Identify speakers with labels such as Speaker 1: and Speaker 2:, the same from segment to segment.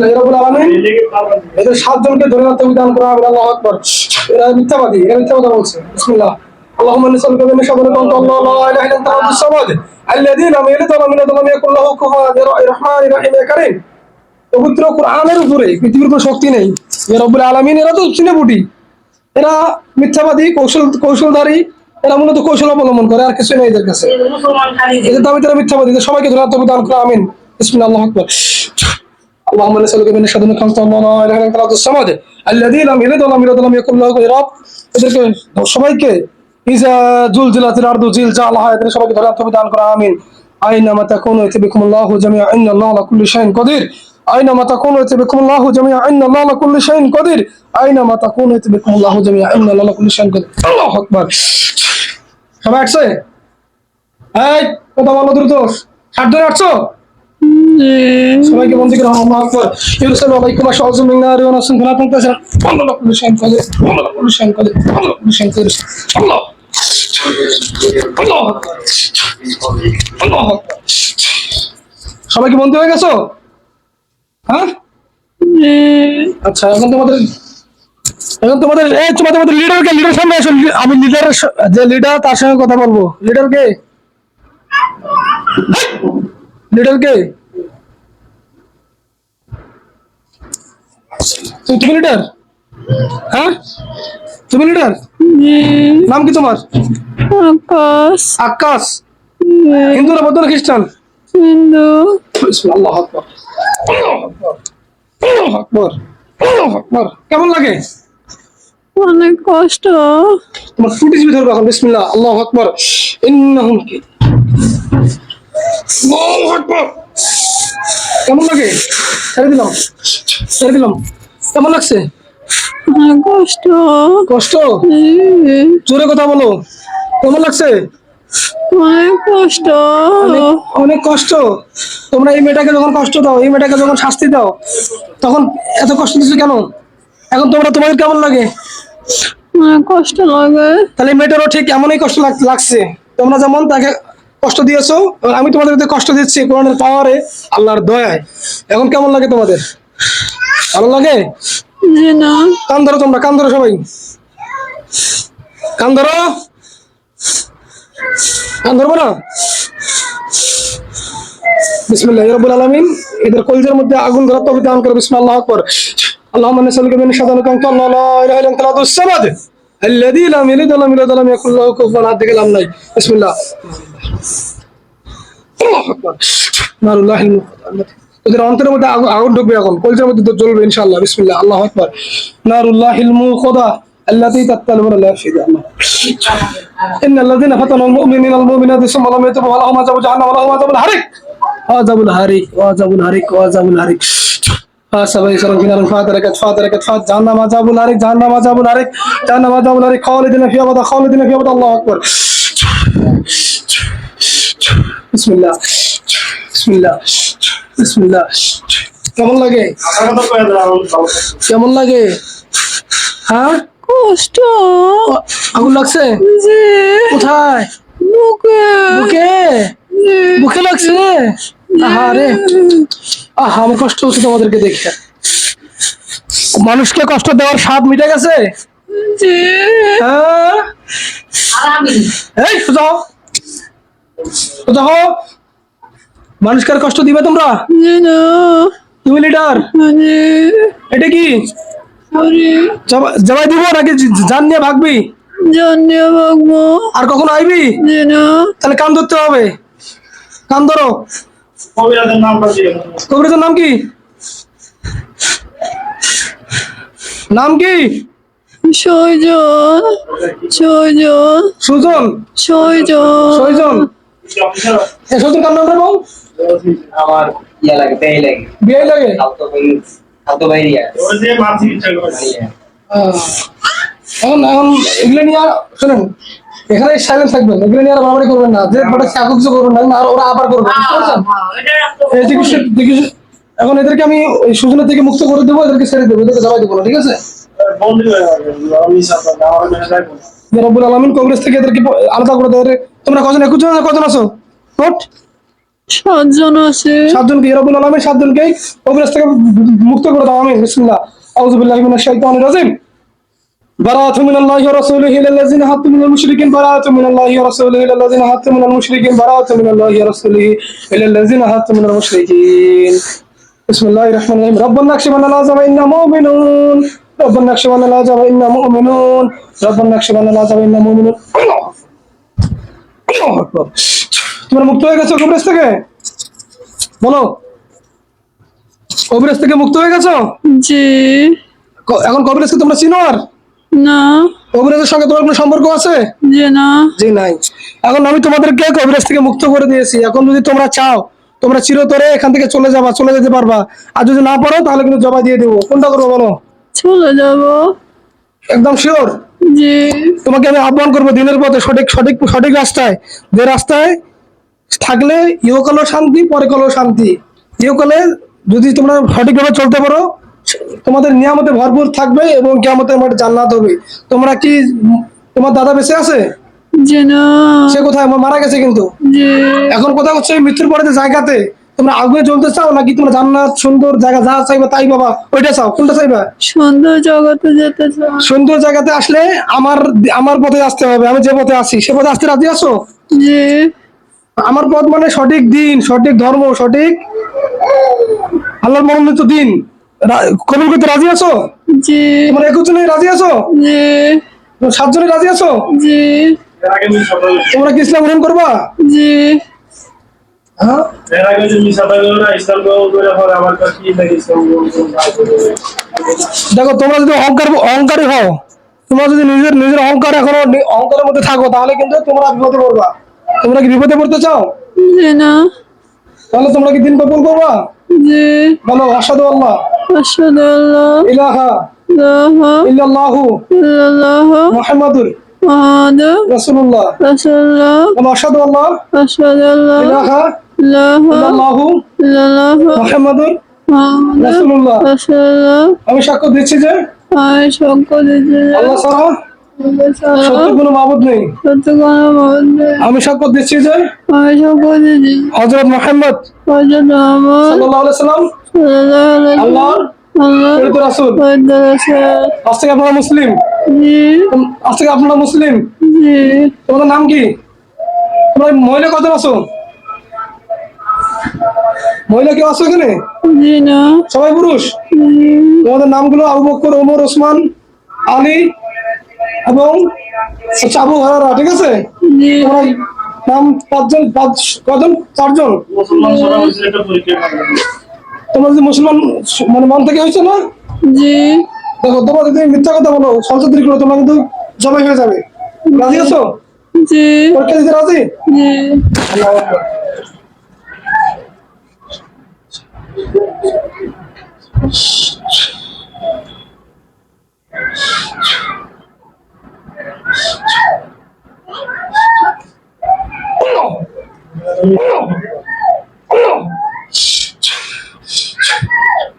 Speaker 1: বিসমিল্লাহ রব্বুল আলামিন এদের সাতজনকে ধরে রাখতে বিধান করা হবে আল্লাহু আকবার এরা মিথ্যাবাদী এরা মিথ্যা কথা বলছে বিসমিল্লাহ اللهم اني اسالك من شر ما انت الله لا اله الا انت رب الصمد الذي لم يلد ولم يولد ولم يكن له كفوا احد يا رحمن الرحيم يا كريم পবিত্র কোরআনের উপরে পৃথিবীর কোনো শক্তি নেই এ রব্বুল আলামিন এরা তো চিনেপুটি এরা মিথ্যাবাদী কৌশল কৌশলধারী এরা মূলত কৌশল অবলম্বন করে আর কিছু নেই এদের কাছে এদের দাবি তারা মিথ্যাবাদী এদের সবাইকে ধরে আত্মবিধান দান করে আমিন বিসমিল্লাহ আল্লাহু আকবার اللهم نسألك من شر ما خلقت الله لا اله الا انت رب الصمد الذي لم يلد ولم يولد ولم يكن له كفوا رب এদেরকে সবাইকে ইজা জুলজিলাতিল আরদু জিলজালাহা এদের সবাইকে ধরে আত্মবিধান দান করে আমিন আইনামা তাকুনু ইয়াতিবিকুম আল্লাহু জামিআ ইন্না আল্লাহা আলা কুল্লি শাইইন কাদির আইনামা তাকুনু ইয়াতিবিকুম আল্লাহু জামিআ ইন্না আল্লাহা আলা কুল্লি শাইইন কাদির আইনামা তাকুনু ইয়াতিবিকুম আল্লাহু জামিআ ইন্না আল্লাহা আলা কুল্লি শাইইন কাদির আল্লাহু আকবার সবাই আসছে এই কথা বলো দ্রুত ষাট ধরে আসছো সবাইকে বন্দি করে আল্লাহু আকবার। আলাইকুম ওয়া নাসুন তানতাসির আল্লাহু কাদির আল্লাহু কাদির আল্লাহু আল্লাহ সবাই কি বন্দি হয়ে গেছো? হ্যাঁ? আচ্ছা এখন তোমাদের এখন তোমাদের এই তোমাদের তোমাদের লিডারকে লিডার সামনে আসো। আমি লিডারের যে লিডার তার সঙ্গে কথা বলব। লিডার কে? লিডার কে তুমি লিডার হ্যাঁ? তুমি লিডার নাম কি তোমার?
Speaker 2: আকাশ।
Speaker 1: আকাশ। হিন্দু না বৌদ্ধ না খ্রিস্টান?
Speaker 2: হিন্দু।
Speaker 1: আল্লাহ আকবর। আল্লাহু আকবার। আল্লাহু আকবার। কেমন লাগে?
Speaker 2: অনেক কষ্ট।
Speaker 1: তোমার ফুটিস ভিতরে রাখো বিসমিল্লাহ আল্লাহু আকবার। ইন্নাহুম কি কেমন লাগে? ছেড়ে দিলাম। ছেড়ে দিলাম। কেমন লাগছে?
Speaker 2: অনেক কষ্ট।
Speaker 1: কষ্ট? জোরে কথা বলো। কেমন লাগছে?
Speaker 2: অনেক কষ্ট।
Speaker 1: অনেক- অনেক কষ্ট। তোমরা এই মেয়েটাকে যখন কষ্ট দাও এই মেয়েটাকে যখন শাস্তি দাও তখন এত কষ্ট দিচ্ছ কেন? এখন তোমরা তোমাদের কেমন লাগে?
Speaker 2: কষ্ট লাগে।
Speaker 1: তাহলে মেয়েটারও ঠিক এমনই কষ্ট লাগ- লাগছে। তোমরা যেমন তাকে কষ্ট দিয়েছ? আমি তোমাদের কষ্ট দিচ্ছি কোরআনের পাওয়ারে আল্লাহর দয়ায়। এখন কেমন লাগে তোমাদের? ভালো লাগে? কান ধরো তোমরা কান ধরো সবাই। কান ধরো। কান ধরবো না? আল্লাহ আল্লাহ الا انت العظيم الصمد الذي لم يلد ولم يولد ولم يكن له كفوا احد كلام নাই بسم الله আল্লাহু আকবার নারুল্লাহ ওদের অন্তরের মধ্যে আগু- আগুন ঢুকবে এখন কলজের মধ্যে তো জ্বলবে ইনশাআল্লাহ বিসমিল্লাহ আল্লাহু আকবার নারুল্লাহ মুখদা التي تطلع من الافئده الله ان الذين فتنوا المؤمنين والمؤمنات ثم لم يتوبوا ولهم عذاب جهنم ولهم عذاب الحريق عذاب الحريق وعذاب الحريق وعذاب الحريق হ্যাঁ, সবাই সবাই কিনারুন ফাতে রেখে ফাতে রেখে ফাত জাহান্নামা যাবুল আরেক জাহান্নামা যাবুল আরেক জাহান্নামা যাবুল আরেক খালিদিন ফি আবাদা কেমন লাগে? কেমন লাগে? হ্যাঁ?
Speaker 2: কষ্ট।
Speaker 1: আগুন লাগছে? কোথায়?
Speaker 2: বুকে।
Speaker 1: বুকে? বুকে লাগছে? আহারে আহা আমার কষ্ট হচ্ছে তোমাদেরকে দেখে মানুষকে কষ্ট দেওয়ার স্বাদ মিটে গেছে? হ্যাঁ? এই সোজা। সোজা। মানুষকে কষ্ট দিবে তোমরা? তুমি লিডার
Speaker 2: মানে
Speaker 1: এটা কি? জবা- জবাই দিব নাকি জান নিয়ে ভাগবি?
Speaker 2: জানিয়ে ভাগবো।
Speaker 1: আর কখন আইবি? তাহলে কান ধরতে হবে। কান ধরো। কবিরাজের নাম কি? নাম কি?
Speaker 2: ছয়জন ছয়জন
Speaker 1: সুজন।
Speaker 2: ছয়জন
Speaker 1: ছয়জন এ সুজন কার নাম বল
Speaker 3: আমার ইয়া লাগে পেয়ে লাগে।
Speaker 1: এখন এখন এগুলো নিয়ে আর- শোনেন। এখানে সাইলেন্ট থাকবেন এগুলো নিয়ে আর বাড়াবাড়ি করবেন না। যে ওটা চাকু কিছু করবেন না আর ওরা আবার করবে এই চিকিৎসা চিকিৎসা এখন এদেরকে আমি ওই সুজনের থেকে মুক্ত করে দেবো এদেরকে ছেড়ে দেবো এদেরকে জবাই দেবো না ঠিক আছে? রব্বুল আলমিন কংগ্রেস থেকে এদেরকে আলাদা করে দেয়। তোমরা কজন একুশ জন কজন আছো? ভোট?
Speaker 2: সাতজন আছে।
Speaker 1: সাতজনকে রব্বুল আলামিন সাতজনকে কবিরাজ থেকে মুক্ত করে দাও আমি বিসমিল্লাহ। আউযু বিল্লাহি মিনাশ শাইতানির রাজিম। براءة من الله ورسوله إلى الذين حطوا من المشركين براءة من الله ورسوله إلى الذين حطوا من المشركين براءة من الله ورسوله إلى الذين حطوا من المشركين بسم الله الرحمن الرحيم ربنا اكشف عنا العذاب إنا مؤمنون ربنا اكشف عنا العذاب إنا مؤمنون ربنا اكشف عنا العذاب إنا مؤمنون আল্লাহু আকবার। তোমরা মুক্ত হয়ে গেছো কবিরাজ থেকে বলো কবিরাজ থেকে মুক্ত হয়ে গেছো
Speaker 2: জি
Speaker 1: ক- এখন কবিরাজকে তোমরা চিনো আর
Speaker 2: না।
Speaker 1: কবিরাজের সঙ্গে তোমার কোনো সম্পর্ক আছে?
Speaker 2: যে না।
Speaker 1: জি নাই। এখন আমি তোমাদেরকে কবিরাজ থেকে মুক্ত করে দিয়েছি। এখন যদি তোমরা চাও তোমরা চিরতরে এখান থেকে চলে যাবা চলে যেতে পারবা। আর যদি না পারো তাহলে কিন্তু জমা দিয়ে দেবো। কোনটা করব বলো?
Speaker 2: চলে যাব।
Speaker 1: একদম শিওর
Speaker 2: জি।
Speaker 1: তোমাকে আমি আহ্বান করব দিনের পথে সঠিক সঠিক সঠিক রাস্তায়। যে রাস্তায় থাকলে ইহকালেও শান্তি পরকালেও শান্তি। ইহকালে যদি তোমরা সঠিকভাবে চলতে পারো তোমাদের নিয়ামতে ভরপুর থাকবে এবং কেমতের মাঠে জান্নাত হবে। তোমরা কি তোমার দাদা বেঁচে আছে? সে কোথায়? আমার মারা গেছে কিন্তু। এখন কথা হচ্ছে মৃত্যুর পরে জায়গাতে তোমরা আগুনে জ্বলতে চাও নাকি তোমরা জান্নাত সুন্দর জায়গা যা চাইবা তাই বাবা ওইটা চাও। কোনটা চাইবা?
Speaker 2: সুন্দর জগতে যেতে চাই
Speaker 1: সুন্দর জায়গাতে আসলে আমার আমার পথে আসতে হবে। আমি যে পথে আছি সে পথে আসতে রাজি আছো? আমার পথ মানে সঠিক দিন সঠিক ধর্ম সঠিক আল্লাহর মনোনীত দিন। কবুল করতে রাজি আছো?
Speaker 2: যে
Speaker 1: তোমরা একুশ জনে রাজি আছো?
Speaker 2: যে
Speaker 1: তোমরা সাতজনে রাজি আছো?
Speaker 4: হবে
Speaker 1: তোমরা কি ইসলাম গ্রহণ করবা?
Speaker 2: যে
Speaker 1: হ্যাঁ দেখো তোমরা যদি অহংকার অহংকারী হও তোমরা যদি নিজের নিজের অহংকার এখনও অহংকারের মধ্যে থাকো তাহলে কিন্তু তোমরা বিপদে পড়বা। তোমরা কি বিপদে পড়তে চাও?
Speaker 2: না।
Speaker 1: তাহলে তোমরা কি দিন কবুল করবা? বলো আল্লাহ।
Speaker 2: আশহাদু আল্লা
Speaker 1: ইলাহা
Speaker 2: ইলাহা।
Speaker 1: ইল্লাল্লাহু
Speaker 2: ইল্লাল্লাহ
Speaker 1: মুহাম্মাদুর
Speaker 2: মুহাম্মাদুর
Speaker 1: রাসূলুল্লাহ।
Speaker 2: রাসূলুল্লাহ।
Speaker 1: বলো আসাদু আল্লাহ।
Speaker 2: আশহাদু আল্লা
Speaker 1: ইলাহা
Speaker 2: ইলাহা।
Speaker 1: ইল্লাল্লাহু
Speaker 2: ইল্লাল্লাহ
Speaker 1: মুহাম্মাদুর
Speaker 2: মুহাম্মাদুর
Speaker 1: রাসূলুল্লাহ।
Speaker 2: রাসূলুল্লাহ।
Speaker 1: আমি সাক্ষ্য দিচ্ছি যে
Speaker 2: আমি সত্য দিচ্ছি
Speaker 1: আল্লাহ
Speaker 2: আল্লাহ ছাড়া
Speaker 1: সত্য কোনো মাবুদ নেই?
Speaker 2: সত্য কোনো মাবুদ নেই।
Speaker 1: আমি সাক্ষ্য দিচ্ছি যে
Speaker 2: আমি সত্য দিচ্ছি
Speaker 1: হযরত মুহাম্মদ
Speaker 2: হযরত মুহাম্মদ
Speaker 1: সাল্লাল্লাহু আলাইহি সাল্লাম
Speaker 2: সাল্লাল্লাহু আলাইহি
Speaker 1: আল্লাহর
Speaker 2: আল্লাহ
Speaker 1: রাসূল।
Speaker 2: পবিত্র রাসূল।
Speaker 1: আজ থেকে আপনারা মুসলিম?
Speaker 2: জি।
Speaker 1: আজ থেকে আপনারা মুসলিম?
Speaker 2: জি।
Speaker 1: তোমাদের নাম কি? তোমরা মহিলা কত আছো? মহিলা কেউ আছো এখানে?
Speaker 2: জি না।
Speaker 1: সবাই পুরুষ? তোমাদের নামগুলো আবু বকর ওমর ওসমান আলী এবং হচ্ছে আবু হরারা ঠিক আছে? নাম পাঁচজন পাঁচ কজন চারজন? তোমরা যদি মুসলমান মানে মন থেকে হয়েছে না?
Speaker 2: জি।
Speaker 1: দেখো তোমরা যদি মিথ্যা কথা বলো সরস্বতী করো তোমরা কিন্তু জবাই হয়ে যাবে। রাজি আছো?
Speaker 2: জি।
Speaker 1: পরীক্ষা দিতে রাজি?
Speaker 2: জি।
Speaker 1: আল্লাহু আকবার। জবাই কত হয়েছে বলো জবাই কত হয়েছে
Speaker 2: সাতজন
Speaker 1: সাতজনে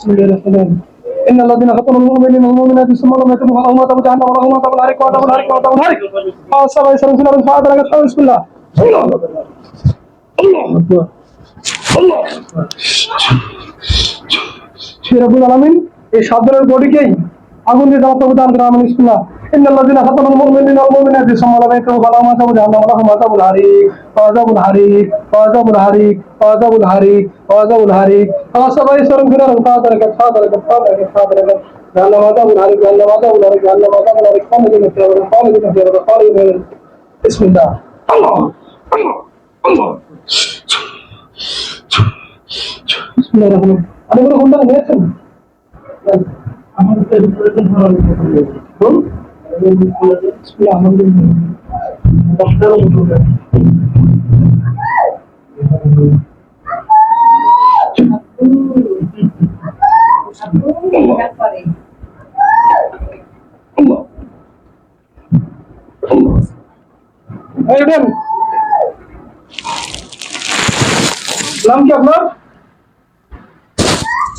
Speaker 1: بسم الله الرحمن الرحيم إن الذين فتنوا المؤمنين والمؤمنات ثم لم يتوبوا فلهم عذاب جهنم ولهم عذاب الحريق وعذاب الحريق وعذاب الحريق قال السبع يسرون في الأرض فأدرك بسم الله الله أكبر الله أكبر হে রব্বুল আলামিন এই সাবধানের বডিকেই আগুন দিয়ে দাও তবে দান করা আমিন বিসমিল্লাহ إن الذين فتنوا المؤمنين والمؤمنات ثم لم يتوبوا فلهم عذاب جهنم ولهم عذاب الحريق وعذاب الحريق وعذاب الحريق وعذاب الحريق وعذاب الحريق فأصاب يسرون في الأرض فأدرك فأدرك فأدرك فأدرك جهنم عذاب الحريق جهنم عذاب الحريق جهنم عذاب الحريق خالدين فيها خالدين فيها خالدين فيها بسم الله الله الله الله بسم الله الرحمن الرحيم أنا بقول لكم لا نيتم আমাদের নাম কি আপনার?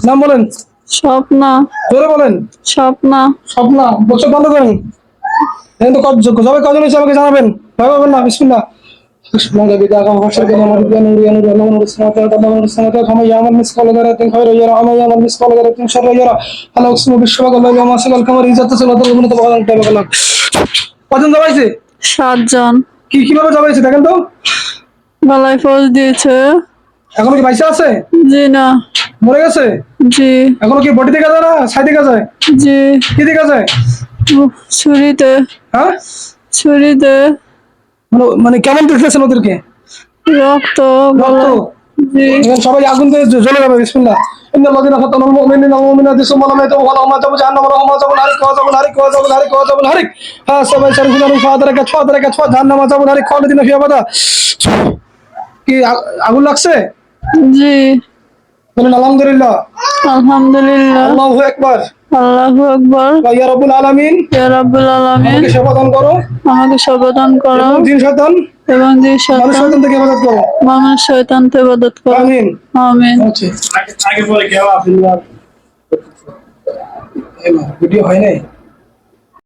Speaker 1: নাম বলেন।
Speaker 2: স্বপ্না।
Speaker 1: জোরে বলেন।
Speaker 2: স্বপ্না।
Speaker 1: স্বপ্না বছর বন্ধ করেন কিন্তু জবে কজন হয়েছে আমাকে জানাবেন? ভয় পাবেন না
Speaker 2: বিসমিল্লা
Speaker 1: কি দেখেন তো। কি আছে?
Speaker 2: না।
Speaker 1: মরে গেছে?
Speaker 2: জি।
Speaker 1: কি বডি না
Speaker 2: জি।
Speaker 1: কি
Speaker 2: ছুরিতে
Speaker 1: হ্যাঁ
Speaker 2: ছুরিতে
Speaker 1: মানে- মানে কেমন দেখতেছেন ওদেরকে
Speaker 2: রক্ত
Speaker 1: সবাই আগুন দিয়ে জ্বলে যাবে বিসমিল্লাহ হ্যাঁ কি আগুন লাগছে
Speaker 2: জি
Speaker 1: বলেন আলহামদুলিল্লাহ।
Speaker 2: আলহামদুলিল্লাহ।
Speaker 1: আল্লাহু আকবার।
Speaker 2: আল্লাহু আকবার।
Speaker 1: ইয়া রাব্বুল আলামিন।
Speaker 2: ইয়া রাব্বুল আলামিন।
Speaker 1: আমাকে সেবা করো।
Speaker 2: আমাকে সমাধান করো।
Speaker 1: এবং জিন শয়তান।
Speaker 2: এবং যে
Speaker 1: মানুষ
Speaker 2: শয়তান।
Speaker 1: শয়তান থেকে ইবাদত করো।
Speaker 2: মানুষ শয়তান থেকে ইবাদত করো।
Speaker 1: আমিন।
Speaker 2: আমিন।
Speaker 1: আচ্ছা।
Speaker 4: আগে আগে পরে কেউ আপনি
Speaker 1: ভিডিও হয় নাই?